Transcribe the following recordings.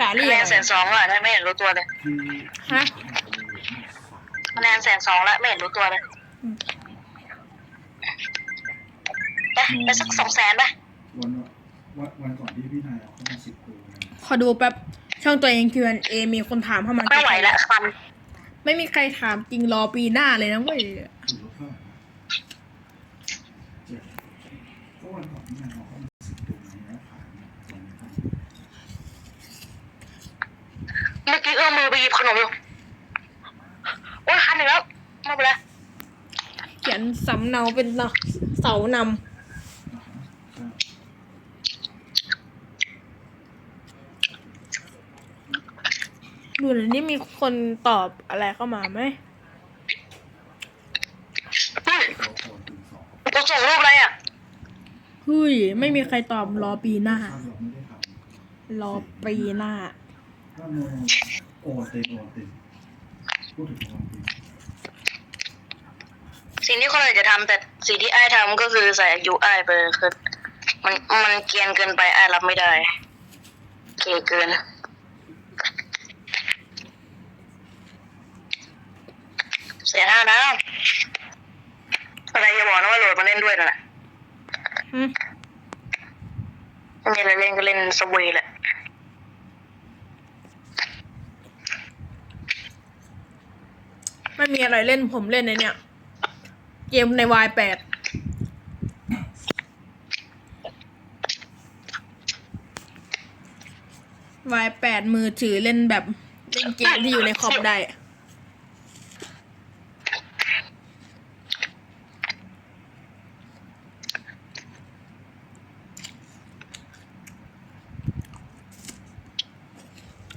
กาเรีคะยแนกนแสนสองอะถ้าไม่เห็นรู้ตัวเลยคือฮะคะแนนแสนสองแล้วไม่เห็นรู้ตัวเลยอืมไปไปสักสองแสนไปวันวันวันก่อนที่พี่นายเอาเข้ามาสิบตัวนะขอดูแป๊บช่องตัวเอง Q&A มีคนถามเข้ามาไม่ไหวละคันไม่มีใครถามจริงรอปีหน้าเลยนะเว้ย คือรถเท่าไหร่นะเจ็ดก็วันก่อนพี่นายเอาเข้ามาสิบตัวนี้แล้วขายเนี่ยตรงนี้ครับ เมื่อกี้เอื้อมมือไปหยิบขนมอยู่โอ้ยคันหนึ่งแล้วไม่เป็นไรเขียนสำเนาเป็นเสานำอ่าฮะใช่ดูหน่อยนี่มีคนตอบอะไรเข้ามาไหมเฮ้ยตัวโคนถึงสองกูส่งรูปอะไรอะเฮ้ย ไม่มีใครตอบรอปีหน้าถ้าเราไม่ได้ทรอปีหน้าำ ถ้าโนโอเต็มโอเต็มพูดถึงโอเต็มสิ่งที่คนอื่นจะทำแต่สิ่งที่ไอ้ายทำก็คือใส่อายุไอ้ายไปคือมันมันเกรียนเกินไปไอ้ายรับไม่ได้ เกเกิน เสียท่านะอะไรอย่าบอกนะว่าโหลดมาเล่นด้วยนั่นแหละอืมไม่มีอะไรเล่นก็เล่นสวีแหละ ไมีอะไรเล่นผมเล่นในเนี่ยเกมใน Y แปด Y แปดมือถือเล่นแบบเล่นเกมที่อยู่ในคอมได้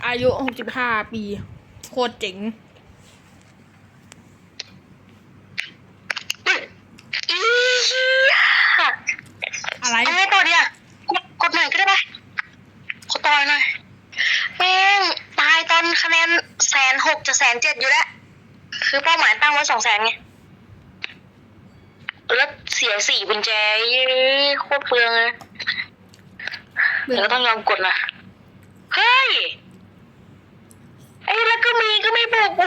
อายุหกสิบห้าปี โคตรเจ๋ง เฮ้ยอีเหี้ย อะไร ยังไงต่อดีอะกดกดหน่อยก็ได้ปะกดต่อยหน่อย แม่งตายตอนคะแนนแสนหกจะแสนเจ็ดอยู่แล้ว คือเป้าหมายตั้งไว้สองแสนไง แล้วเสียสี่กุญแจเย้โคตรเปลืองเลยเดี๋ยวก็ต้องยอมกดนะเฮ้ย ไอ้แล้วก็มีก็ไม่บอกกู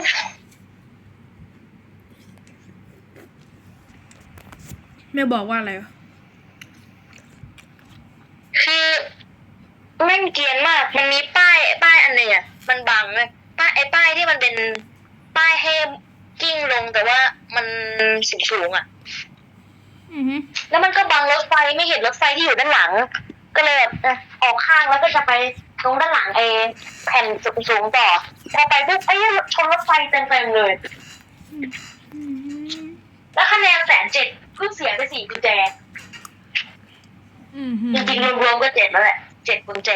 ไม่บอกว่าอะไรวะคือ แม่งเกรียนมาก มันมีป้ายป้ายอันหนึ่งอะมันบังเลยป้ายไอ้ป้ายที่มันเป็นป้ายให้กิ้งลงแต่ว่ามันสูงสูงๆอะ อือฮึแล้วมันก็บังรถไฟไม่เห็นรถไฟที่อยู่ด้านหลัง ก็เลยแบบเอ่อออกข้างแล้วก็จะไปตรงด้านหลังเอแผ่นสูงๆต่อพอไปปุ๊บไอ้เหี้ยชนรถไฟเต็มๆเลยแล้วคะแนนแสนเจ็ดเพิ่งเสียไปสี่กุญแจ อือฮึจริงๆรวมๆก็เจ็ดแล้วแหละ เจ็ดกุญแจ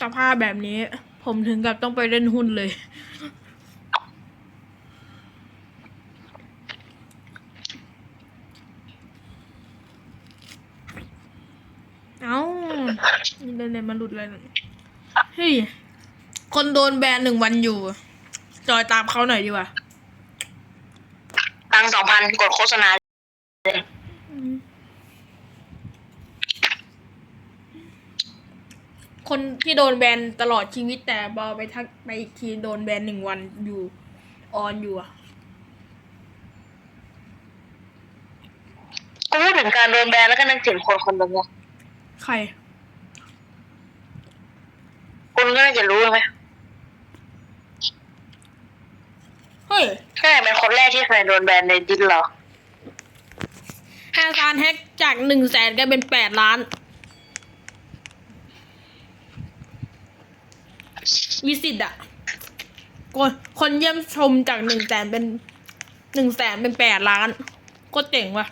สภาพแบบนี้ ผมถึงกับต้องไปเล่นหุ้นเลย เอ้านี่เล่นๆมันหลุดเลยเฮ้ย คนโดนแบนหนึ่งวันอยู่ จอยตามเขาหน่อยดีกว่าตังสองพันกดโฆษณา คนที่โดนแบนตลอดชีวิตแต่บอไปทักไปอีกทีโดนแบนหนึ่งวันอยู่ออนอยู่อะกูพูดถึงการโดนแบนแล้วก็นึกถึงคนคนหนึ่งอะใคร คุณก็น่าจะรู้ไหมเฮ้ยใช่เป็นคนแรกที่เคยโดนแบนในดิสเหรอแฮร์การแฮกจากหนึ่งแสนกลายเป็นแปดล้าน วิสิตอะคนคนเยี่ยมชมจากหนึ่งแสนเป็นหนึ่งแสนเป็นแปดล้าน ก็เจ๋งว่ะ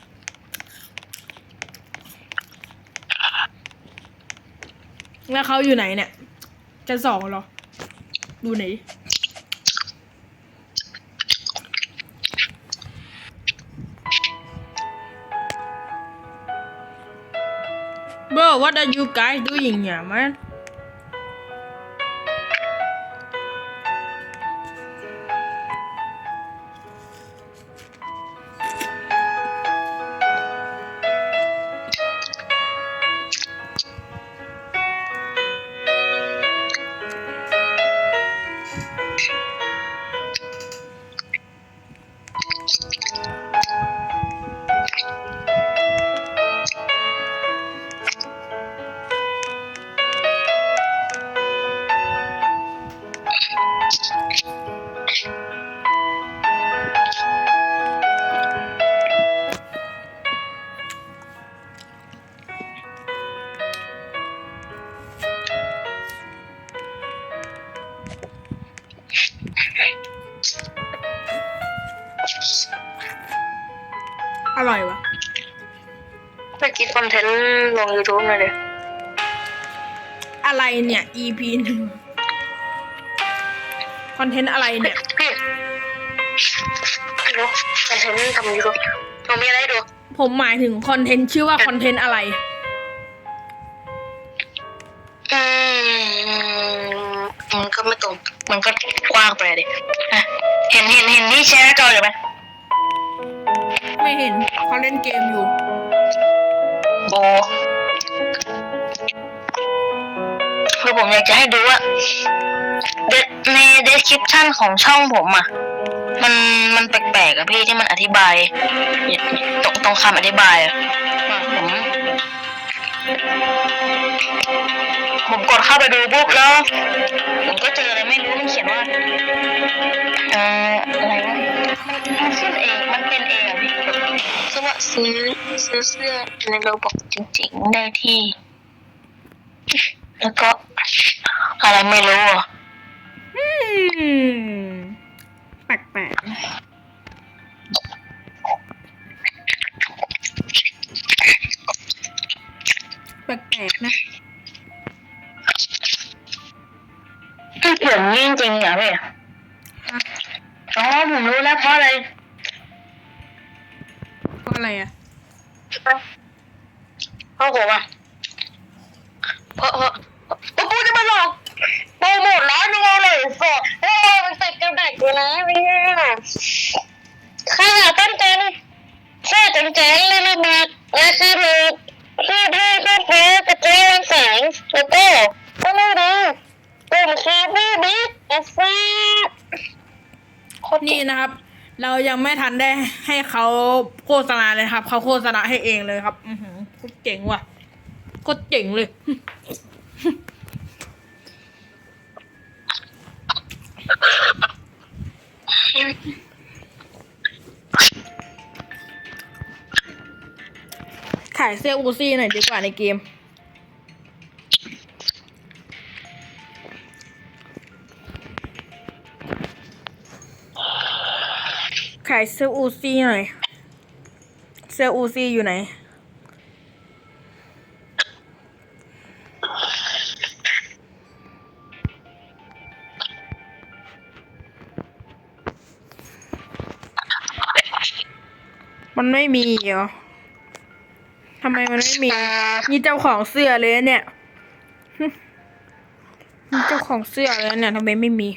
แล้วเขาอยู่ไหนเนี่ยจะสองเหรอ ดูไหนอยดิ Bro, what are you guys doing here, man? YouTube หน่อยเลยอะไรเนี่ย EP หนึ่งคอนเทนต์อะไรเนี่ยพี่ดูคอนเทนต์ทำ YouTube ผมมีอะไรให้ดูผมหมายถึงคอนเทนต์ชื่อว่าคอนเทนต์อะไร อืมมันก็ไม่ตรงมันก็กว้างไปดิอะเห็นเห็นเห็นที่แชร์หน้าจออยู่ไหมไม่เห็นเขาเล่นเกมอยู่โบ ผมอยากจะให้ดูว่าใน description ของช่องผมอะ มันมันแปลกๆอะพี่ที่มันอธิบาย ตรงตรงคำอธิบายอะอะผมผมกดเข้าไปดูปุ๊บแล้วผมก็เจออะไรไม่รู้มันเขียนว่าเอ่ออะไรวะมันขึ้นเองมันเป็นเองอะพี่คือว่าซื้อซื้อเสื้อในโรบอกจริง ๆ ได้ที่ แล้วก็ อะไรไม่รู้อะอืมแปลกๆนะแปลกๆนะมันเขียนนี่จริงๆเหรอพี่ฮะ อ๋อผมรู้แล้วเพราะอะไร เพราะอะไรอะ เพราะผมอะเพราะเพราะเพราะกูจะมาหลอก โปรโมทร้านยังไงเลยสดเฮ้ยมันติดกับด็กอยู่นะเนี่ยข้าต้นจันข้าจังจังเลยนะบักและข้าลูกข้าได้ข้าแพ้กระเจียงแสงแล้วก็ก็ไม่รู้เป็นคาบี้บิ๊กแอฟฟ้านี่นะครับ เรายังไม่ทันได้ให้เขาโฆษณาเลยครับ เขาโฆษณาให้เองเลยครับ อือหือโคตรเจ๋งว่ะโคตรเจ๋งเลย ขายเสื้ออูซี่หน่อยดีกว่าในเกม ขายเสื้ออูซี่หน่อย เสื้ออูซี่อยู่ไหน มันไม่มีเหรอทำไมมันไม่มี นี่เจ้าของเสื้อเลยเนี่ย นี่เจ้าของเสื้อเลยเนี่ยทำไมไม่มี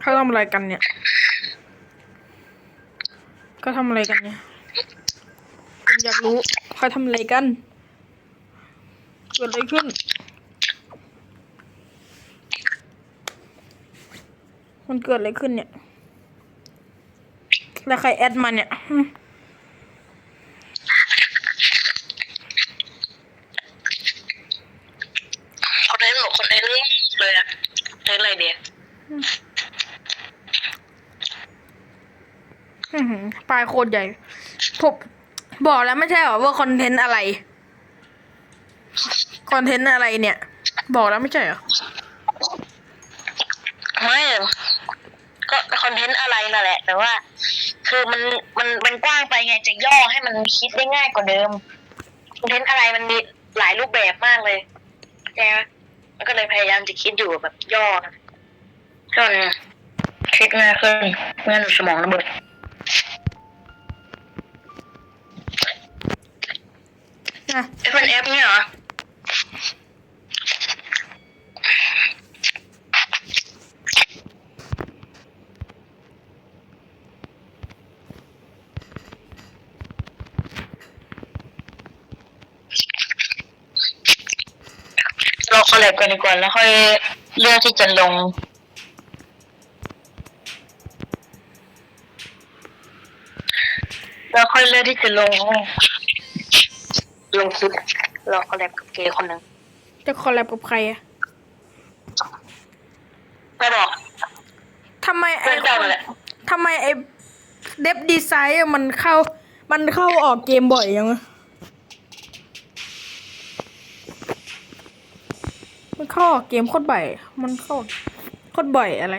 เขาทำอะไรกันเนี่ย ก็ทำอะไรกันเนี่ยผมอยากรู้เขาทำอะไรกัน เกิดอะไรขึ้น มันเกิดอะไรขึ้นเนี่ย แล้วใครแอดมาเนี่ยหึคนเล่นหรอคนเล่นเลยอะเล่นอะไรเดียอื้อหือปลายโคตรใหญ่ผมบอกแล้วไม่ใช่เหรอว่าคอนเทนต์อะไร คอนเทนต์อะไรเนี่ย บอกแล้วไม่ใช่เหรอ ไม่ก็ คอนเทนต์อะไรนั่นแหละ แต่ว่า คือมันมันมันกว้างไปไงจะย่อให้มันคิดได้ง่ายกว่าเดิมคอนเทนต์อะไรมันมีหลายรูปแบบมากเลยใช่ไหมมันก็เลยพยายามจะคิดอยู่แบบย่อจนคิดง่ายขึ้นไม่งั้นสมองระเบิดนะไอเป็นแอปเนี่ยเหรอ อลแลบกันดีกว่าแล้วค่อยเลือกที่จะลง แล้วค่อยเลือกที่จะลง ลงคลิปเราคอลแลบกับเกย์คนหนึ่งจะคอลแลบกับใครอะไม่บอกทำไมไอ้เพื่อนเจ้านั่นแหละทำไมไอ้เดฟดีไซน์มันเข้า มันเข้าออกเกมบ่อยยังวะ มันเข้าอเกมโคตรบ่อย มันเข้าโคตรบ่อยอะไร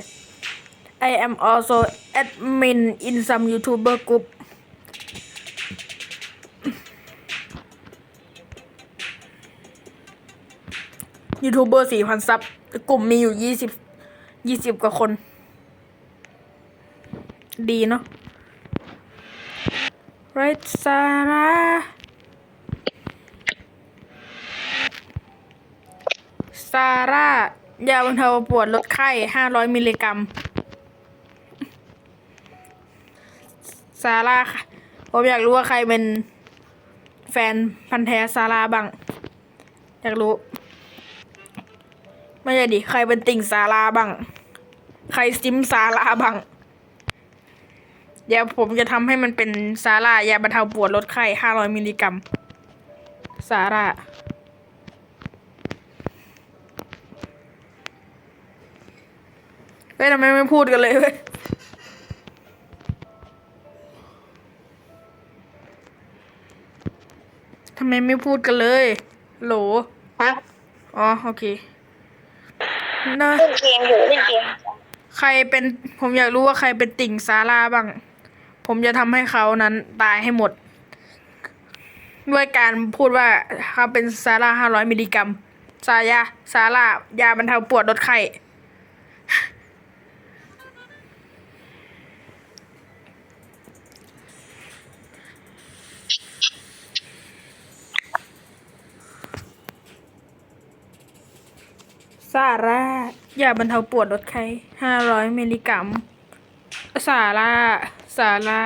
I am also admin in some YouTuber group ยูทูบเบอร์สี่พันซับ กลุ่มมีอยู่ยี่สิบยี่สิบกว่าคน ดีเนาะ right ซาร่า ซาร่า ยาบรรเทาปวดลดไข้ห้าร้อยมิลลิกรัม ซาร่าค่ะผมอยากรู้ว่าใครเป็นแฟนพันธ์แท้ซาร่าบ้าง อยากรู้ ไม่ใช่ดิ ใครเป็นติ่งซาร่าบ้าง ใครซิมซาร่าบ้าง เดี๋ยวผมจะทำให้มันเป็นซาร่ายาบรรเทาปวดลดไข้ห้าร้อยมิลลิกรัม ซาร่า ฮ้ยทำไมไม่พูดกันเลยเว้ยทำไมไม่พูดกันเลย โหล ฮะอ๋อ โอเคนะเล่นเกมอยู่เล่นเกมใครเป็น ผมอยากรู้ว่าใครเป็นติ่งซาร่าบ้าง ผมจะทำให้เขานั้นตายให้หมด ด้วยการพูดว่าเขาเป็นซาร่าห้าร้อยมิลลิกรัม ซายาซาร่ายาบรรเทาปวดลดไข้ ซาร่ายาบรรเทาปวดลดไข้ห้าร้อยมิลลิกรัมซาร่าซาร่า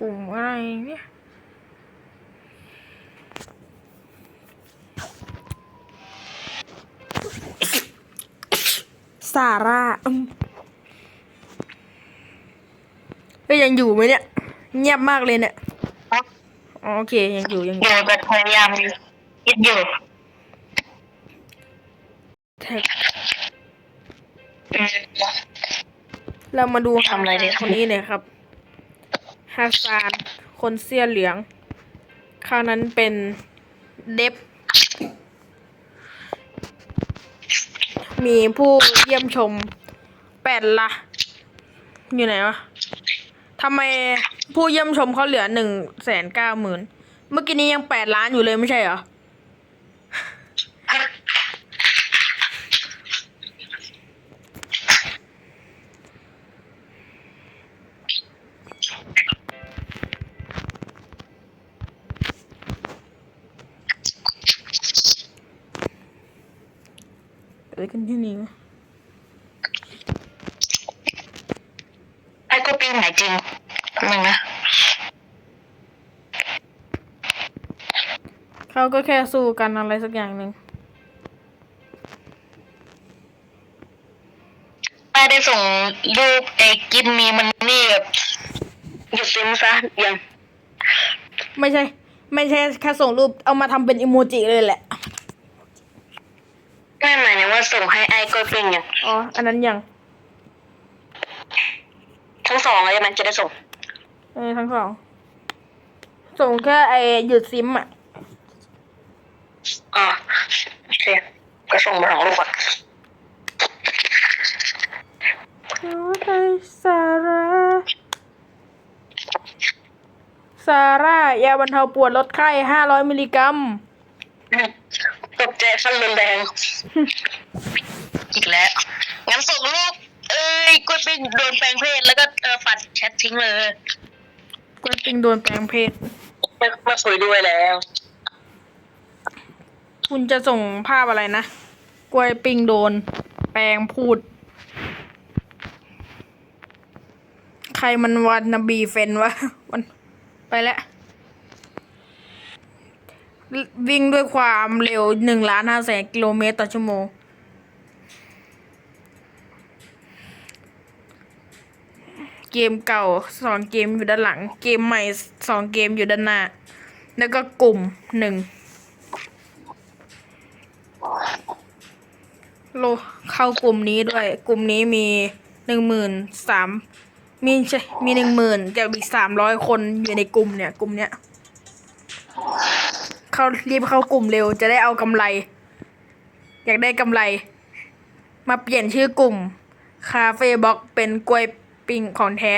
กลุ่มอะไรเนี่ยซาร่าอืมยังอยู่ไหมเนี่ย เงียบมากเลยเนี่ย อ๋อโอเคยังอยู่ยังออยู่ยู่แบบพยายามอยู่คิดอยู่แท็กอืม เรามาดูทำอะไรดีคนนี้เลยครับฮาซานคนเสื้อเหลืองคราวนั้นเป็นเดฟมีผู้เยี่ยมชมแปดละ อยู่ไหนวะ ทำไมผู้เยี่ยมชมเขาเหลือหนึ่งแสนเก้าหมื่นเมื่อกี้นี้ยังแปดล้านอยู่เลยไม่ใช่เหรออะไรกันที่นี่วะ ไอ้ก็ปีนไหนจริงมึงนะเขาก็แค่สู้กันอะไรสักอย่างหนึ่งไม่ได้ส่งรูปไอ้กิมมีมันนี่แบบหยุดเต็มซะยังไม่ใช่ ไม่ใช่แค่ส่งรูปเอามาทำเป็นอิโมจิเลยแหละไม่หมายถึงว่าส่งให้ไอ้ก็ปีนยังอ๋ออันนั้นยัง ทั้งสองเลยมันจะได้ส่งเออทั้งสอง ส่งแค่ไอหยุดซิมอะอ่าโอเคก็ส่งมาสองรูปอะซาร่าซาร่ายาบรรเทาปวดลดไข้ห้าร้อยมิลลิกรัมตกใจขั้นรุนแรง อีกแล้ว งั้นส่งรูปเอ้ยกดไปโดนแปลงเพศแล้วก็เออปัดแชททิ้งเลยกวนปิงโดนแปลงเพศ ไม่ไม่คุยด้วยแล้ว คุณจะส่งภาพอะไรนะกล้วยปิงโดน แปลงพูด ใครมันวันนบีเฟนวะมันไปแล้ววิ่งด้วยความเร็วหนึ่งล้านห้าแสนกิโลเมตรต่อชั่วโมง เกมเก่าสองเกมอยู่ด้านหลัง เกมใหม่สองเกมอยู่ด้านหน้า แล้วก็กลุ่มหนึ่งโลเข้ากลุ่มนี้ด้วย กลุ่มนี้มีหนึ่งหมื่นสามมีใช่มีหนึ่งหมื่นกับอีกสามร้อยคนอยู่ในกลุ่มเนี่ย กลุ่มเนี้ยเข้ารีบเข้ากลุ่มเร็วจะได้เอากำไร อยากได้กำไร มาเปลี่ยนชื่อกลุ่ม คาเฟ่บ็อกเป็นกล้วย ปิงของแท้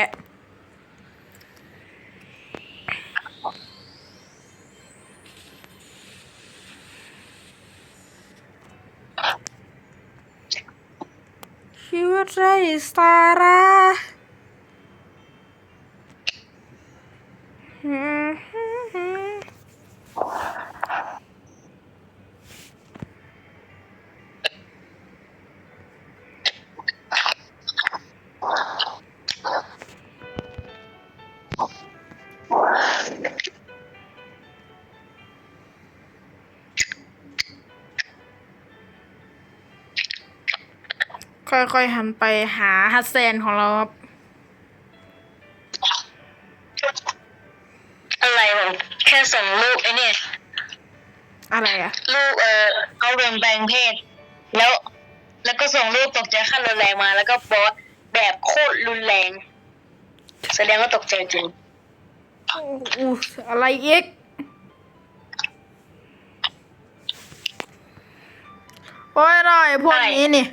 ชีวิตไร้สาระ ค่อยๆหันไปหาฮัสแซนของเราครับอะไรมันแค่ส่งรูปไอ้เนี่ยอะไรอะรูปเอ่อเขาเรียนแปลงเพศ แล้ว แล้วก็ส่งรูปตกใจขั้นรุนแรงมา แล้วก็โพสต์แบบโคตรรุนแรง แสดงว่าตกใจจริงอู้อะไรอีกโอ้ยหน่อยพวกอะไรนี้นี่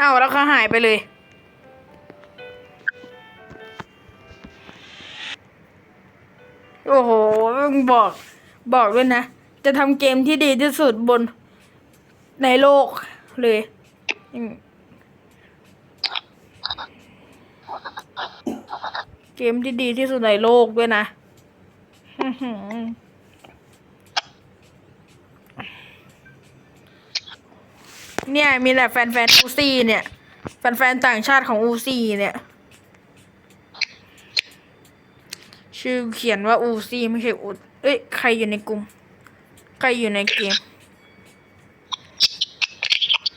อ้าแล้วเขาหายไปเลย โอ้โหมึงบอกบอกด้วยนะ จะทำเกมที่ดีที่สุดบนในโลกเลยเกมที่ดีที่สุดในโลกด้วยนะ เนี่ยมีแต่แฟนๆอูซี่เนี่ย แฟนๆต่างชาติของอูซี่เนี่ย ชื่อเขียนว่าอูซี่ไม่ใช่อูเอ้ยใครอยู่ในกลุ่ม ใครอยู่ในเกม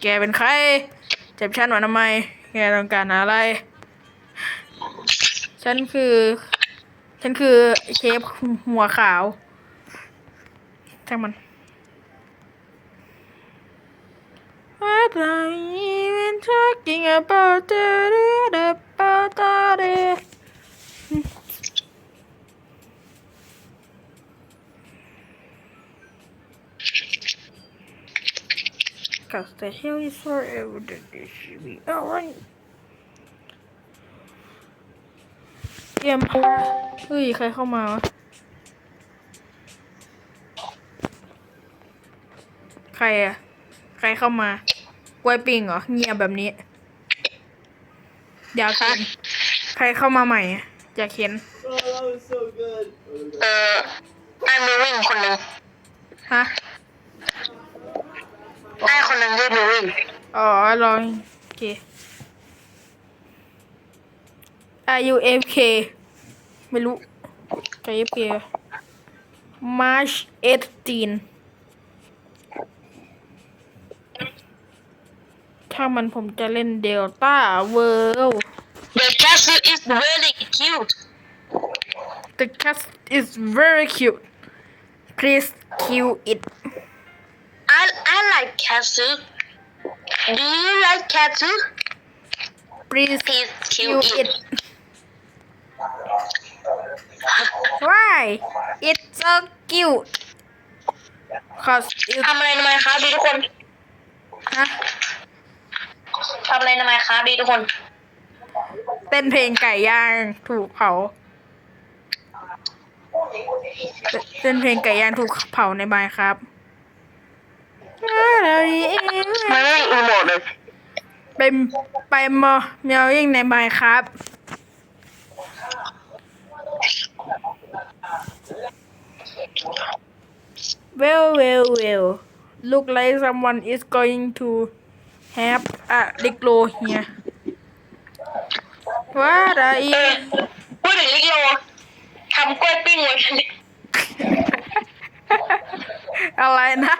แกเป็นใคร เจ็บฉันมาทำไม แกต้องการอะไร ฉันคือ ฉันคือเชฟหัวขาวช่งมัน What are you even talking about? About it? Cause the hell is forever that this should be alright. เกมเฮ้ย ใครเข้ามาวะ ใครอะใครเข้ามา กล้วยปิงเหรอ เงียบแบบนี้อยากเห็นใครเข้ามาใหม่อะอยากเห็น Oh, that was so good. เออไอ้มิววิ่งคนหนึ่งฮะไอ้คนหนึ่งชื่อมิววิ่งอ๋อลองโอเค Are you AFK ไม่รู้ใคร AFK March 18 ถ้ามันผมจะเล่นเดลต้าเวิล The castle is very cute The cat is very cute Please kill it I I like castle Do you like castle Please Please kill kill it it Why It's so cute Cause it ทำอะไรทำไมครับดีทุกคน ฮะ ทำอะไรทำไมครับดีทุกคน เต้นเพลงไก่ย่างถูกเผาเต้นเพลงไก่ย่างถูกเผาในบายครับมันไม่มีอีโมดเลยไปไปมอเมียวยิ่งในบายครับ Well, well, well. Look like someone is going to have a Diglo here. What are เอ you? อพูดถึงลิโลทำกล้วยปิ้งไว้กันดิอะไรนะ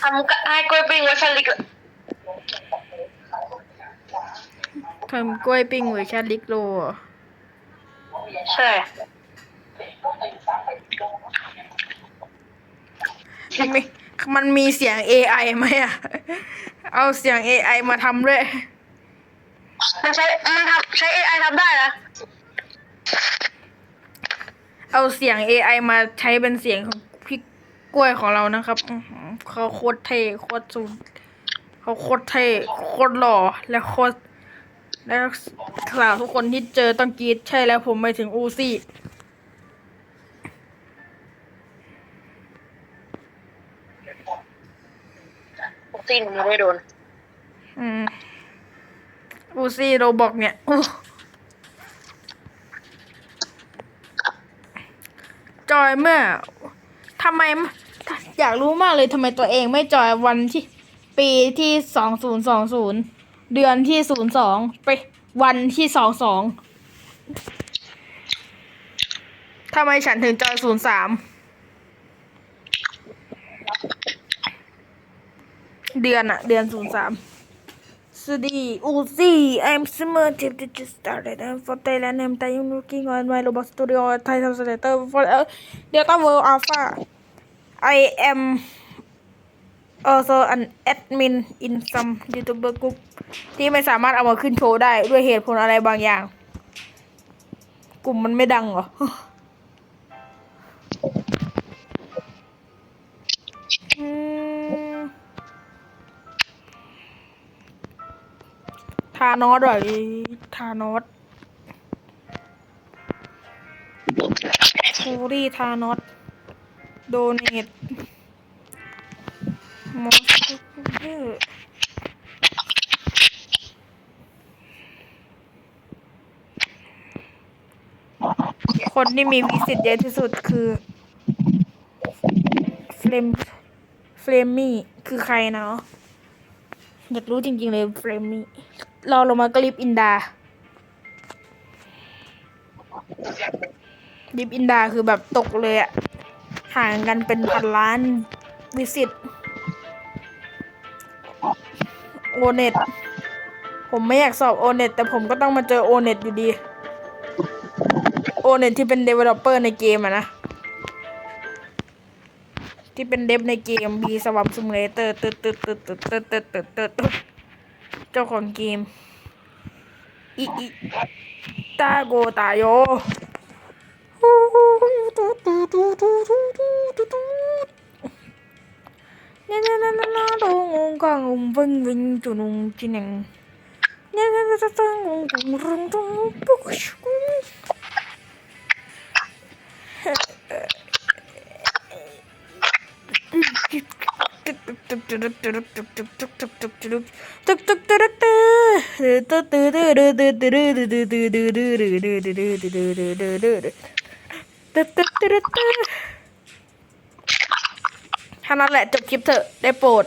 ทำก็ไอ้กล้วยปิ้งไว้สลิกทำกล้วยปิ้งเวอร์ชันลิกโลเหรอใช่มันมี มันมีเสียง AI ไหมอะเอาเสียง AI มาทำด้วยมันใช้มันทำใช้ AI ทำได้นะเอาเสียง AI มาใช้เป็นเสียงของพี่กล้วยของเรานะครับอื้อหือเขาโคตรเท่โคตรสูงเขาโคตรเท่โคตรหล่อและโคตรแล้วสาวทุกคนที่เจอต้องกรีดใช่แล้วผมไปถึงอูซี่ ซีนผมยังไม่โดน อืมอูซี่โรบอกเนี่ยอู้จอยเมื่อทำไม อยากรู้มากเลยทำไมตัวเองไม่จอยวันที่ ปีที่สองศูนย์สองศูนย์เดือนที่ศูนย์สองไปวันที่สองสองทำไมฉันถึงจอยศูนย์สาม เดือนอะเดือนศูนย์สามสวัสดีอูซี่ I'm summer tip that just started and for Thailand I'm time working on my robot studio Thai translator for uh, Delta World Alpha I am also an admin in some YouTuber group ที่ไม่สามารถเอามาขึ้นโชว์ได้ด้วยเหตุผลอะไรบางอย่าง กลุ่มมันไม่ดังเหรอานอสเหรอทานอสฟูรี่ทานอสโดเนทมอสเดอร์คนที่มีวิสิตเยอะที่สุดคือเฟลมเฟลมี่คือใครเนาะอยากรู้จริงๆเลยเฟลมี่ รอลงมาก็ลิฟอินดาลิปอินดาคือแบบตกเลยอะห่างกันเป็นพันล้านวิสิตโอเน็ตผมไม่อยากสอบโอเน็ตแต่ผมก็ต้องมาเจอโอเน็ตอยู่ดีโอเน็ตที่เป็นเดเวลอปเปอร์ในเกมอะนะ ที่เป็นเดฟในเกมบีสวัมซูมเลเตอร์ตึ๊ดตึ๊ดตึ๊ดตึ๊ดตึ๊ดตึ๊ดตึ๊ด เจ้าของเกมอีอีตาโกตาโยเนี่ยเนี่ยเนี่ยเนี่ยดงงกังงวิ่งวิ่งจุนงจินังเนี่ยเนี่ยเนี่ยเนี่ยงงงงรงตงปุ๊กชุง ท่านั้นแหละจบคลิปเถอะได้โปรด